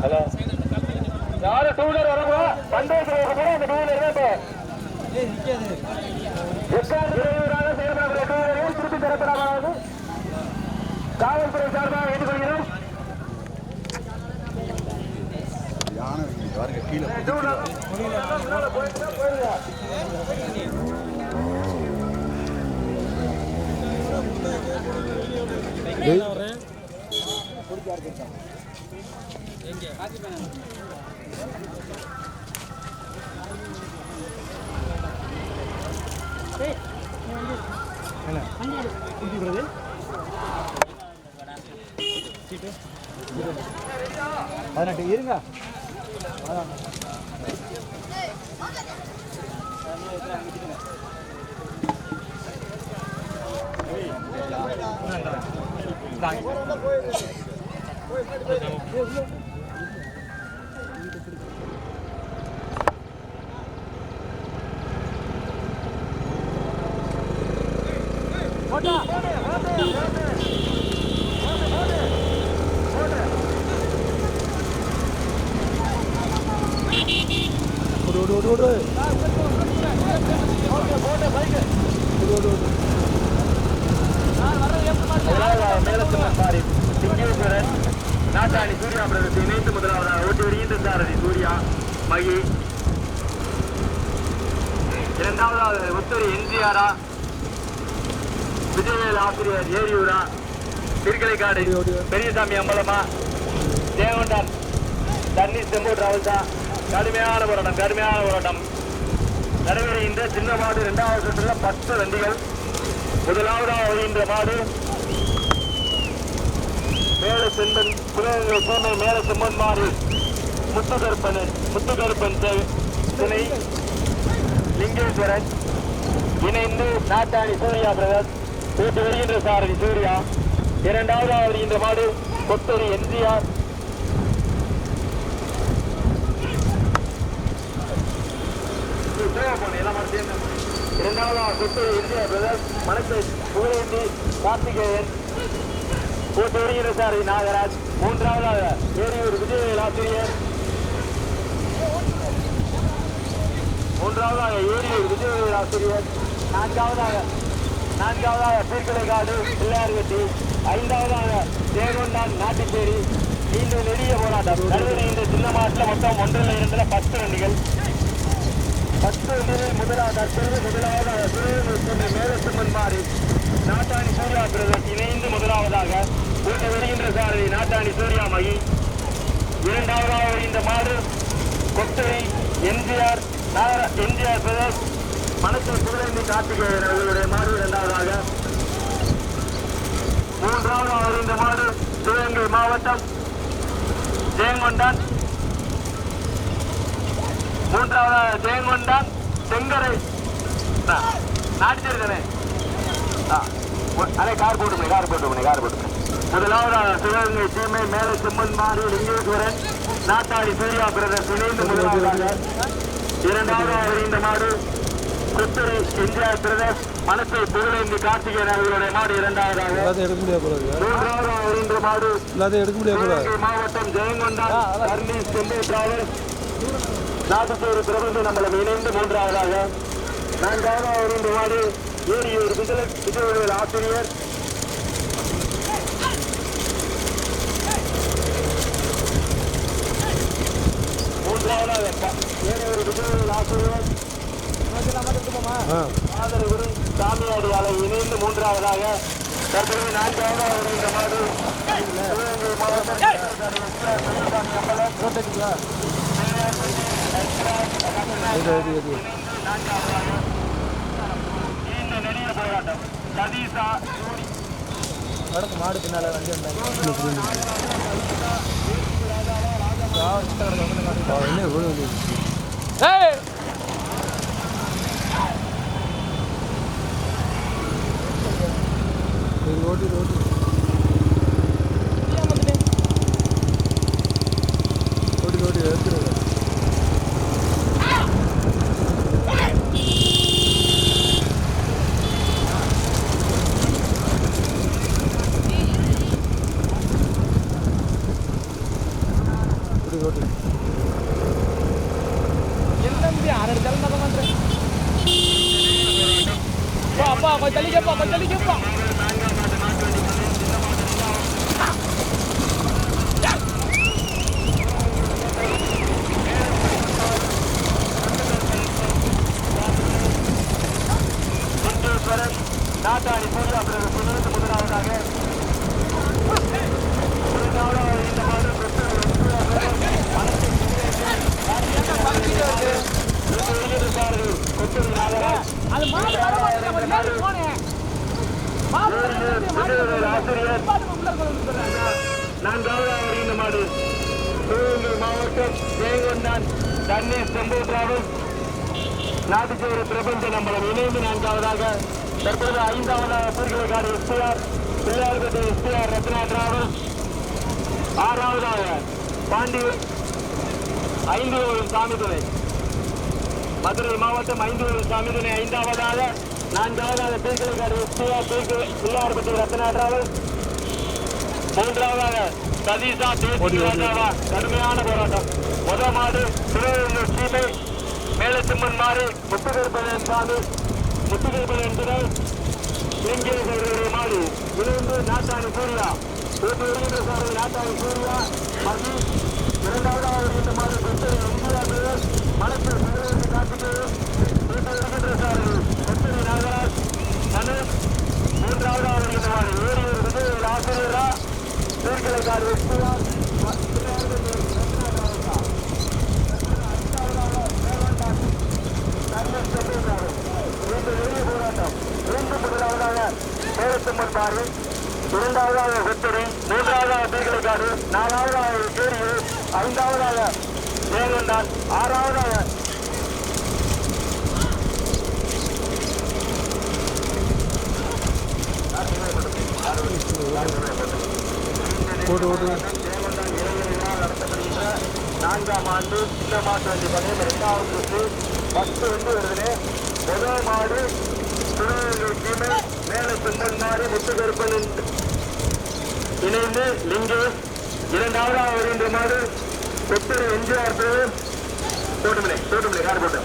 Hello. யாரும் two wheeler வரப்போ பந்தயத்தில் வரப்போ அந்த டூ வீலர் தான் இப்போ எக்காவது செயல்படக்கூடிய டூ வீலர்கள் திருப்பி தரப்படாமல் காவல்துறை சார்பாக வேண்டுகொள்கிறோம். யானை இருக்குது பாருங்க கீழே டூ வீலர் போயிட்டு போயிருங்க பதினெட்டு இருங்க ஓடு ஓடு ஓடு ஓடு மேலத்துமாரி சிங்கேஸ்வரன் நாட்டாணி சூர்யா பிரதத்தை இணைத்து முதலாவதாக ஓட்டி வருகின்ற சாரதி சூர்யா மகி இரண்டாவதாக உத்தரி எம்ஜிஆரா விஜயவேல் ஆசிரியர் ஏரியூரா திருக்கலைக்காடு பெரியசாமி அம்பலமா? தேவண்டான் தண்ணி செம்பு டிராவல்ஸா கடுமையான போராட்டம் கடுமையான போராட்டம். நடைபெறுகின்ற சின்ன மாடு இரண்டாவது சுற்றுல பத்து வண்டிகள். முதலாவதாக வருகின்ற மாடு. மேல செம்பன் சிவகங்கை சீமை மேல செம்பன் மாறு முத்துகருப்பன் முத்துகருப்பன் செ- துணை லிங்கேஸ்வரன். இணைந்து நாட்டாணி சூர்யா பிரதர். வீட்டு வருகின்ற சாரதி சூர்யா. இரண்டாவதாக இந்த மாடு கொத்தூரி எம்ஜிஆர். இரண்டாவதாக கொத்தூரி எம்ஜிஆர் பிரதர் மணக்கை புகழேந்தி கார்த்திகேயன். போட்டு வருகிற நாகராஜ். மூன்றாவதாக ஏரியூர் விஜயவேல் ஆசிரியர். மூன்றாவதாக ஏரியூர் விஜயவேல் ஆசிரியர். நான்காவதாக நான்காவதாக பீர்க்கலைக்காடு பிள்ளையார்கட்டி ஐந்தாவதாக தேவண்டான் நாட்டுச்சேரி. மீண்டும் நெடிய போராட்டம். நடுவில் இந்த சின்ன மாட்டில் மொத்தம் ஒன்றில் இரண்டுல பத்து வண்டிகள் பத்து வண்டிகளில் முதலாக தற்பொழுது முதலாவதாக சிறுவர்கள் மேலசுமன் மாறி நாட்டாணி சூர்யா பிரதர் இணைந்து முதலாவதாக ஊட்ட வருகின்ற சாரதி நாட்டாணி சூர்யா மகி. இரண்டாவதாக வருகின்ற மாடு கொத்தரி எம்ஜிஆர் எம்ஜிஆர் பிரதர் மனசில் புகழேந்தி கார்த்திகேயன் அவர்களுடைய மாடு இரண்டாவதாக. மூன்றாவது இந்த மாடு சிவகங்கை மாவட்டம் ஜெயங்கொண்டான். மூன்றாவதாக ஜெயங்கொண்டான் செங்கரை. நாட்டிருக்கனே தானே? அதே கார் போட்டு கார் போட்டு கார் போட்டு முதலாவது சிவகங்கை தீமை மேல செம்மன் மாறு லிங்கேஸ்வரன் நாட்டாளி சூர்யா பிரதர்ஸ் இணைந்து முதலாவதாக இரண்டாவது இந்த மாடு குத்தரி எம்ஜிஆர் பிரதர்ஸ் மனசை புகழேந்தி கார்த்திகேயன் அவர்களுடைய மாடு இரண்டாவதாக. எடுக்க முடியாது மூன்றாவதாக வருகின்ற மாடு. எடுக்க முடியாது மாவட்டம் ஜெயங்கொண்டான் கர்ணி செம்பு டிராவல்ஸ் நாட்டுச்சேரி பிரபஞ்ச நம்மளம் இணைந்து மூன்றாவதாக. நான்காவதாக வருகின்ற மாடு ஏரியூர் விஜய விஜயவேல் ஆசிரியர். மூன்றாவதாக ஏரியூர் விஜயவேல் ஆசிரியர். சாமியாடி அலை இணைந்து மூன்றாவதாக தற்போது நான்காவதாக வருகின்ற மாடு சிவகங்கை மாவட்டம் நீண்ட நெடிய போராட்டம் சதீஷா நடக்கு மாடு பின்னால வண்டி என்ன இவ்வளோ வந்து ரோட்டி ரோட்டி ரோட்டி ரோட்டி எடுத்துருங்க ஓட்டு எந்தம்பி ஆறு எடுத்தாலும் பார்க்க மாட்டேன் அப்பா அப்பா கொஞ்சம் தள்ளிக்கப்பா கொஞ்சம் தள்ளிக்கப்பா சுந்தரேஸ்வரன் நாட்டாணி சூர்யா பிறகு சுதற்கு முதலாவதாக முதலாவதாக இந்த மாடு பெற்று கொத்தூர் நாகராஜ் அது மாடு வர மாட்டேங்குது அவர் ஏறி போனேன் மாடு வர மாட்டேங்குது, மாடு வர மாட்டேங்குது. ஆசிரியர் மாடு உள்ள கொண்டு வந்துடுறேன். நான்காவதாக வருகின்ற மாடு சிவகங்கை மாவட்டம் ஜெயங்கொண்டான் தண்ணீர் செம்பு டிராவல்ஸ் நாட்டுச்சேரி பிரபஞ்ச நம்பலம் இணைந்து நான்காவதாக தற்போது ஐந்தாவதாக Poorvakadu SPR Pillaiyarpatti SPR Ratna travels ஆறாவதாக பாண்டி ஐந்து சாமிதுணை மதுரை மாவட்டம் ஐந்து சாமிதுணை ஐந்தாவதாக நான்காவதாக பீக்கலைக்காடு எஸ்பிஆர் பிள்ளையார்பட்டி ரத்னா டிராவல்ஸ் மூன்றாவதாக சதீஷா தேசிய ராஜாவா கடுமையான போராட்டம். முத மாடு திருவள்ளூர் சீமை மேலச்சிம்மன் மாறி முத்துகருப்பன் சாமி முத்துகருப்பன் எங்கே லிங்கேஸ்வரருடைய மாடு விழுந்து நாட்டானு கூறியா ஒரு வருகின்ற சாரதி நாட்டானு கூறியா மதி இரண்டாவது வருகின்ற மாடு கொத்தரி இந்தியா பிரதேஷ் மலத்தில் சிவகங்கை கார்த்திகேயன் கூட்டு வருகின்ற சாரதி கொத்தரி நாகராஜ் தனுஷ் மூன்றாவதாக வருகின்ற மாடு ஏரியூர் விஜய் ஆசிரியரா தீர்க்கலைக்காடு எஸ்பிஆர் பேரத்தம்மன் பாரி இரண்டாவதாக வெத்தரி மூன்றாவதாக தீர்க்கலைக்காடு நாலாவதாக கேரியு ஐந்தாவதாக தேவண்டான் ஆறாவதாக ஓட்டு ஓட்டு தேவண்டான் இளைஞர்களால் நடத்தப்படுகின்ற நான்காம் ஆண்டு இந்த மாட்டு வண்டி பந்தயம் இரண்டாவது சுற்று பத்து வந்து வருதுன்னு முதல் மாடு கீழே மேல சுந்தன் மாறி முத்துகருப்பன் என்று இணைந்து லிங்கேஷ் இரண்டாவதாக வருகின்ற மாடு பெத்தர் எம்ஜிஆர் தோட்டமில்லை தோட்டமில்லை போட்டுமில்லை கார் போட்டு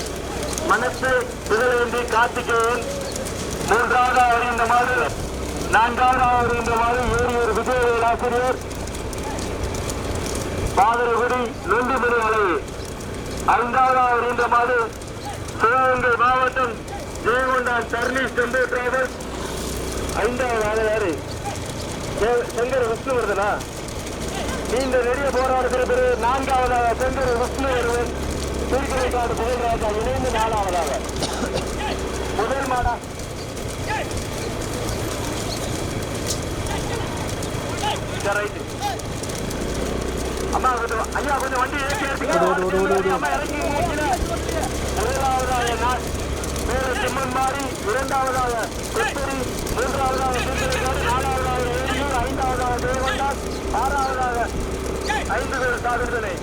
மனசை புகழேந்தி கார்த்திகேயன் மூன்றாவதாக வருகின்ற மாடு நான்காவதாக வருகின்ற மாடு ஏரியூர் விஜயவேல் ஆசிரியர். பாதரகுடி நொண்டிமணி அலைவு ஐந்தாவதாக வருகின்ற மாடு சிவகங்கை மாவட்டம் ஜெயங்கொண்டான் சர்வீஸ் டெம்போ டிராவல்ஸ். ஐந்தாவது ஆளு செங்கர் விஷ்ணுவர்தனா நீண்ட நெடிய போராட்டத்தில் பிறகு நான்காவதாக செங்கர் விஷ்ணுவர்தன் திருக்கலைக்காடு புகழ்ராஜா இணைந்து நாலாவதாக. முதல் மாடா. அம்மா கொஞ்சம் ஐயா கொஞ்சம் வண்டி. முதலாவதாக நான். மேல சிம்மன் மாறி இரண்டாவதாக கொத்தரி மூன்றாவதாக திருக்கலைக்காடு நாலாவதாக ஏரியூர் ஐந்தாவதாக தேவண்டான் ஆறாவதாக ஐந்து பேர் சாதித்தனை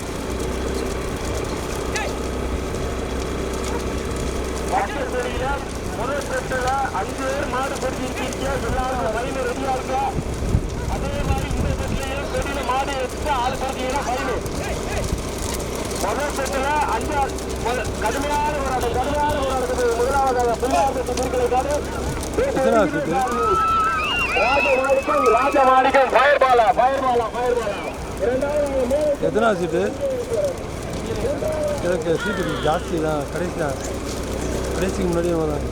முதல் செட்டுல அஞ்சு பேர் மாடு பிடிச்சிருக்கீங்க எல்லாரும் வயலு ரெடியா இருக்கா அதே மாதிரி இந்த செட்லயும் பெரிய மாடு எடுத்து ஆள் பிடிச்சீங்கன்னா ஃபைனு முதல் செட்டுல அஞ்சு ஆள் முத- கடுமையான போராட்டம் கடுமையான போராட்டத்துக்கு முதலாவதாக எத்தனை set? Rajamanickam Rajamanickam fire Bala fire Bala fire Bala இரண்டாவது மேலே எத்தனை சீட்டு எனக்கு சீட்டு ஜாஸ்தி தான். கடைசி தான் கடைசிக்கு முன்னாடியே வரேன்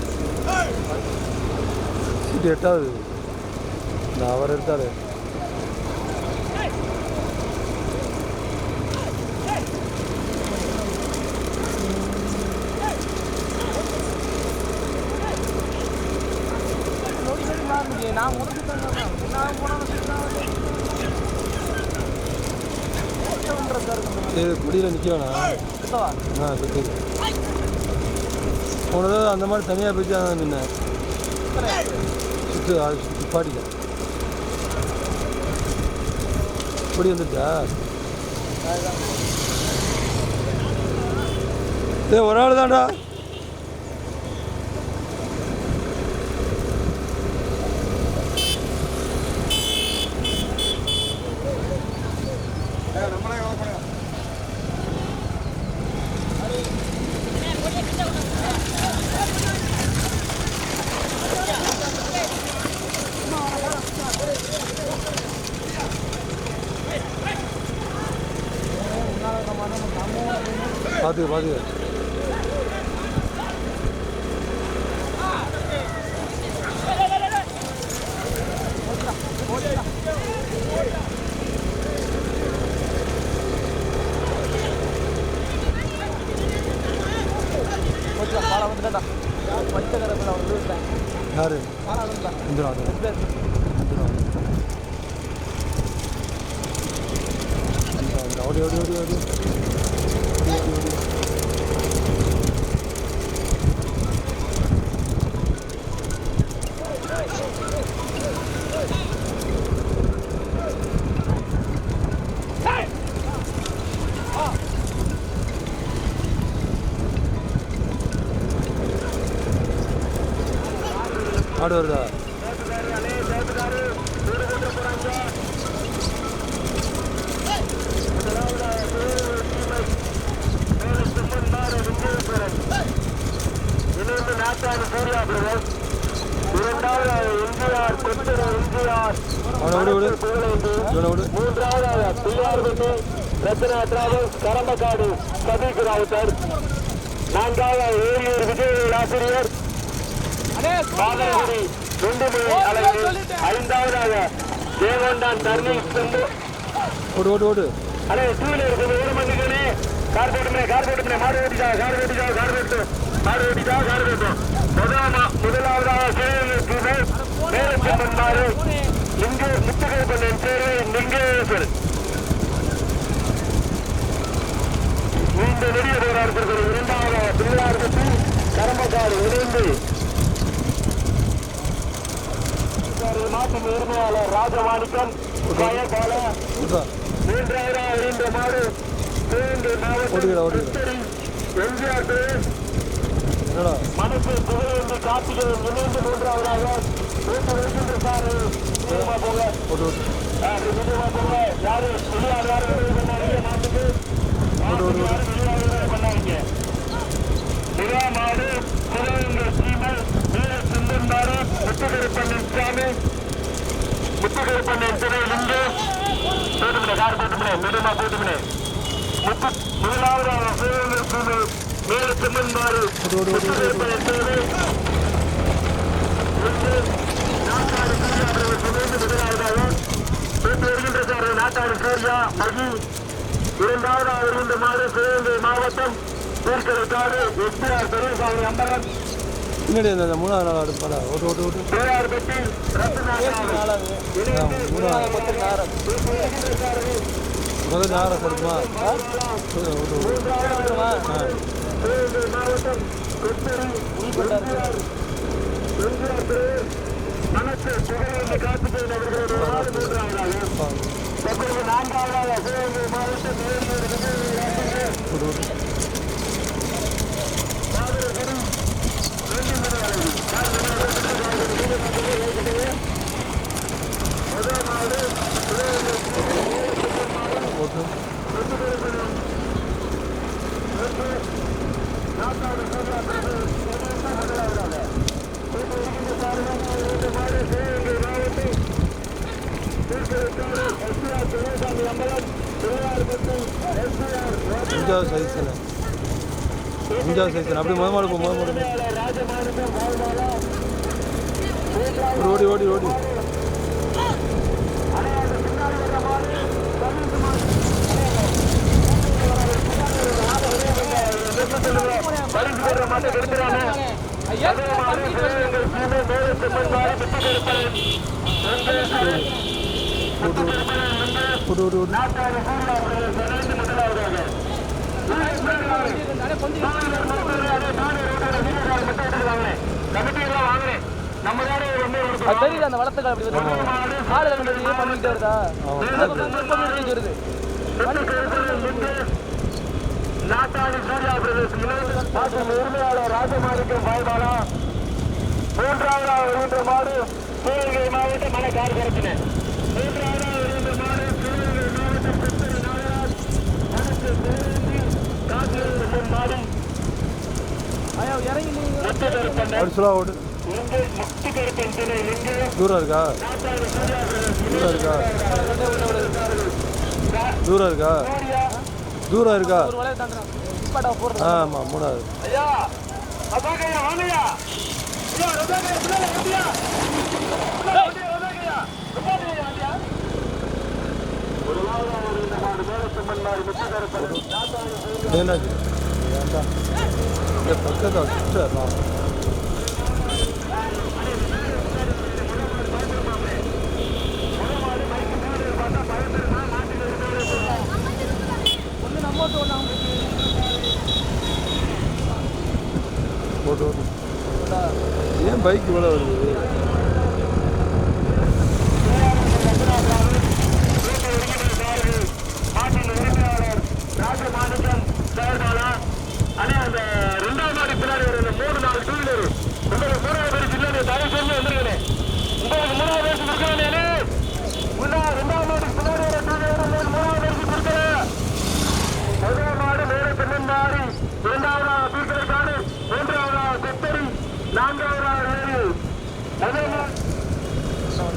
சீட்டு எட்டாவது. நான் அவர் எடுத்தாரு. நான் தான் நான் போனாலும் சரி குடியில் நிற்க வேணாம் ஆ சுற்றி போன அந்த மாதிரி தனியாக போயிட்டு தான் நின்ன சுற்று அது சுற்றி பாட்டிக்க குடி வந்துட்டா ஏ ஒரு ஆள் தான்டா அவன் விழுவிட்டேன் யாரு? வந்துடும் அது. பேர் ஓடி ஓடி ஓடி ஓடி ஆடு வருதா இணைந்து நாட்டாடு சூர்யா பிரதர் இரண்டாவது எம்ஜிஆர் கொத்தர எம்ஜிஆர் அவனை விடு விடு இவனை விடு மூன்றாவதாக பிள்ளையார்பட்டி ரத்னா டிராவல்ஸ் கரம்பக்காடு சதீக் ராவுத்தர். நான்காவது ஏரியூர் விஜய் ஆசிரியர். அடே பாதகுடி குண்டுமணி அழகு ஐந்தாவதாக தேவண்டான் தர்ணீஷ் செந்து. ஓடு ஓடு ஓடு. அடே டூவீலர் கொஞ்சம் ஓரம் பண்ணிக்கணே கார் போட்டுமே கார் போட்டுமே. மாடு ஓட்டிட்டா கார் ஓட்டிட்டா கார் ஓட்டு. மாடு ஓட்டிட்டா கார் ஓட்டும் முதலாமா முதலாவதாக சேவை மேலச்செம்மன் மாறு லிங்க முத்துகை பண்ணன் சேவை லிங்கேஸ்வர் நீண்ட நெடிய போராட்டத்திற்கு இரண்டாவதாக பிள்ளையார் பற்றி கரம்பக்காடு இணைந்து. மாற்றம் உரிமையாளர் ராஜமாணிக்கம் மூன்றாவதாக இருந்த மாடு சிவகங்கை மாவட்டம் எம்ஜிஆர் மனசு புகழேந்து கார்த்திகேயன் இணைந்து மூன்றாவதாக வீட்டு வைக்கின்ற யாரு ஓடு ஓடு ஓடு முத்துகருப்பண்ணன் தேவை நாட்டாடு சூர்யா அவர்கள் முதலாவதாக பேசி வருகின்ற சார் சூர்யா மகி இரண்டாவதாக வருகின்ற மாடு சிவகங்கை மாவட்டம் தீர்க்கரைக்காடு எஸ்பிஆர் பெரியசாமி அம்பரன் பின்னாடி அந்த மூணாவது நாள் அடுப்பாடா ஓட்டு ஓட்டு ஓட்டு. மூணாவது நேரம் முதல் நேரம் ஓட்டு ஓட்டு ஆ. சிவகங்கை மாவட்டம் கொத்தரி எஸ்பிஆர் எம்ஜிஆர் பேர் மனசு புகழேந்து காத்துக்கேன் அவர்களோட நாடு மூன்றாவதாக பா தற்போது நான்காவதாக சிவகங்கை மாவட்டம் ஏரியூர் விஜய் ஆசிரியர் ஓட்டு ஓட்டு பாதரகுடி வெள்ளிமலை அழகு முதல் நாடு ஓட்டு நாட்டாடு சூர்யா முதலாவதாக இப்போ இருக்கின்ற சாரமாக இரண்டு மாடு சிவகங்கை மாவட்டம் திருக்கரைக்காடு எஸ்பிஆர் துரைசாமி அம்பலம் திருவாரூர்பட்டி எஸ்பிஆர் அஞ்சாவது சைஸ்ல அஞ்சாவது சைஸ்ல அப்படியே முத மாடு முத மாடு ஓடி ஓடி ஓடி. பரிசு பெற மாட்டை எங்கள் சீமை மேலே செம்மன் மாறி விட்டு ஓட்டு ஓட்டு நாட்டாறு சூர்யா அவர்கள் தொடர்ந்து முதலாவதாக அடே கொஞ்சம் கமிட்டியெல்லாம் வாங்கினேன் நம்ம தானே வந்து ஒரு அது வளர்த்துக்கள் அப்படி வருது ஆளுகள் வந்து பண்ணிட்டு வருதா வருது நாட்டாளி சூர்யா மற்றும் உரிமையாளர் ராஜமாணிக்கம் பாய்பாலா மூன்றாவதாக வருகின்ற மாடு சிவகங்கை மாவட்டம் மன கார் கரத்தின மூன்றாவதாக வருகின்ற மாடு சிவகங்கை மாவட்டம் கிருஷ்ணகிரி நாகராஜ் மனசு சிவகங்கை காசிலிருந்து மாடு ஐயா இறங்கி நீங்க. தூரம் இருக்கா? தூரம் இருக்கா? தூரம் இருக்கா? தூரம் இருக்கா? ஆமா மூணாவது. ஐயா ரதாகையா வாங்கய்யா ரதாகையா பின்னால வண்டியா பின்னால வண்டியா ரதாகையா ரதாகையா வண்டியா ஒரு நாள் ஒரு இந்த மாடு மேல செம்மன் மாடு முத்துக்கருப்பன் நாட்டாளி என்னாச்சு ஏன்டா இங்கே பக்கத்தில் சிஸ்டர் நான் ஒன்று நம்ம ஓட்டு ஒன்று அவங்க போட்டு ஓட்டு. ஏன் பைக் இவ்வளோ வருது மாட்டின் உரிமையாளர் ராஜமாணிக்கம் செயற்பாளா அண்ணே அந்த ரெண்டாம் மாடி பின்னாடி ஒரு இந்த மூணு நாலு டூ வீலர் உங்களுக்கு மூணாவது பேருக்கு இல்லை தயவு சொல்லி வந்துருக்கனே உங்களுக்கு மூணாவது பேருக்கு கொடுக்கறானே முன்னா ரெண்டாம் மாடிக்கு பின்னாடி ஒரு டூ வீலர் மூணாவது பேருக்கு கொடுக்கல முதல் மாடு மேலே பெண்ணன் மாறி இரண்டாவதா பீக்கரைக்காடு மூன்றாவதா கொத்தரி நான்காவதா வேறு முதல் மா-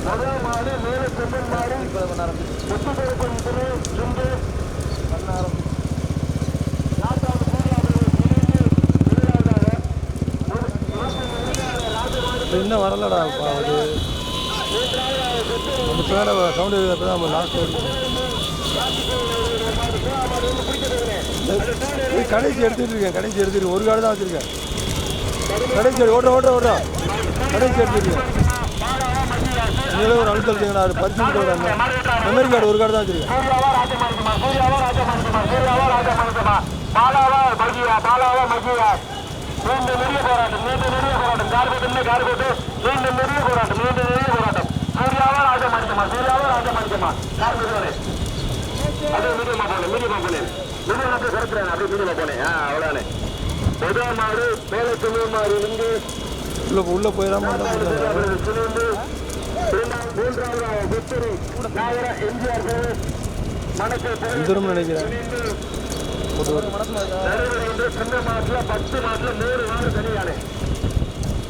முதல் மாடு மேலே பெண்ணன் மாறி முத்துக்கருப்பன் திரு சுண்டு நாட்டாளு இன்னும் வரலடா அது. நம்ம பின்னாடி சவுண்டு இப்போ தான் நம்ம லாஸ்ட் கடைசி எடுத்துட்டு இருக்கேன் கடைசி எடுத்துட்டு ஒரு காடு தான் வச்சிருக்கேன். கடைசி எடு- ஓடுற ஓடுற கடைசி எடுத்துருக்கேன் நிலவர் நீங்களே ஒரு அது பரிசு விட மெமரி கார்டு ஒரு கார்டு தான் வச்சிருக்கேன் பாலாவா பாலாவா மீண்டும் நெறிய போராட்டம் மீண்டும் நெறிய போராட்டம் கார் போட்டு மீண்டும் நெறிய போராட்டம் மீண்டும் நெறிய போராட்டம் சூர்யாவா ராஜமாணிக்கமா சூர்யாவா ராஜமாணிக்கமா கார் போட்டு அப்படியே மீடியமா போனேன் மீடியமா போனேன் மீடியமா கருத்துறேன் அப்படியே மீடியமா போனேன் அவ்வளோதானே முதல் மாடு மேலே துணி மாடு உள்ள உள்ள போயிடாம இருந்தா போயிடாம. நாகர எம்ஜிஆர் கோவில் நினைக்கிறேன் வந்து சின்ன மாட்டுல பத்து மாட்டுல நூறு மாடு தனியானே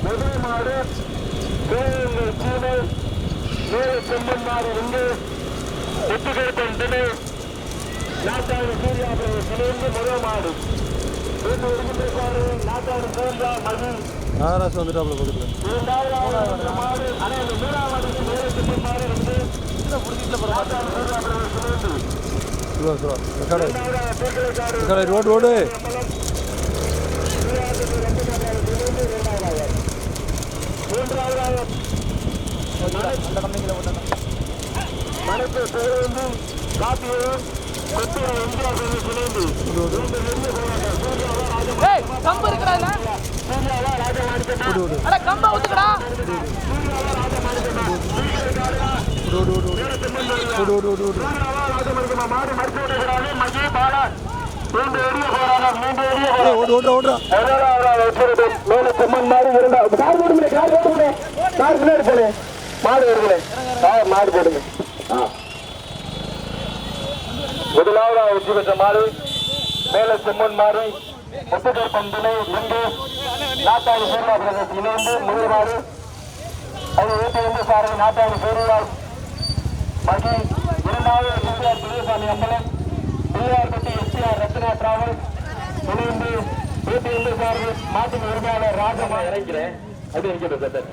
முதல் மாடு கோவிலுங்கள் பூனை மேல செம்மன் மாடு இங்கு ஒத்துக்கருப்பன் திணை நாட்டாளு சூர்யாபுரம் முதல் மாடு வீட்டு ஒதுக்கிட்டு நாட்டாளு சூர்யா மகி மகாராஷ்டிரா வந்துட்டாப்ல பக்கத்தில். இரண்டாவது மாடு ரெக்கார்டு ரெக்கார்டு ரோடு ரோடு. மனசு சேர்ந்து காப்பியும் கம்பு ஓடு அட கம்பை ராஜமாணிக்கமா மாடு போடுங்க கார் போடுங்க கார் பின்னாடி போடு மாடு வருங்களே கார் மாடு போடுங்க ஆ. முதலாவதாக வெற்றி பெற்ற மாடு மேல செம்மன் மாடு முத்துக்கற்பன் துணை இங்கு நாட்டாளி சூர்யா பிரதேசம் இணைந்து மாடு. அது வீட்டு வந்து சாரதி நாட்டாளி சூர்யா மகி. இரண்டாவது MGR Duraisamy Ambalam Pillaiyarpatti STR Ratna travel இணைந்து இந்து சார்பில் மாட்டின் உரிமையாளர் ராஜமா. இறங்கிறேன் அப்படி இறங்கிட்டு சார்.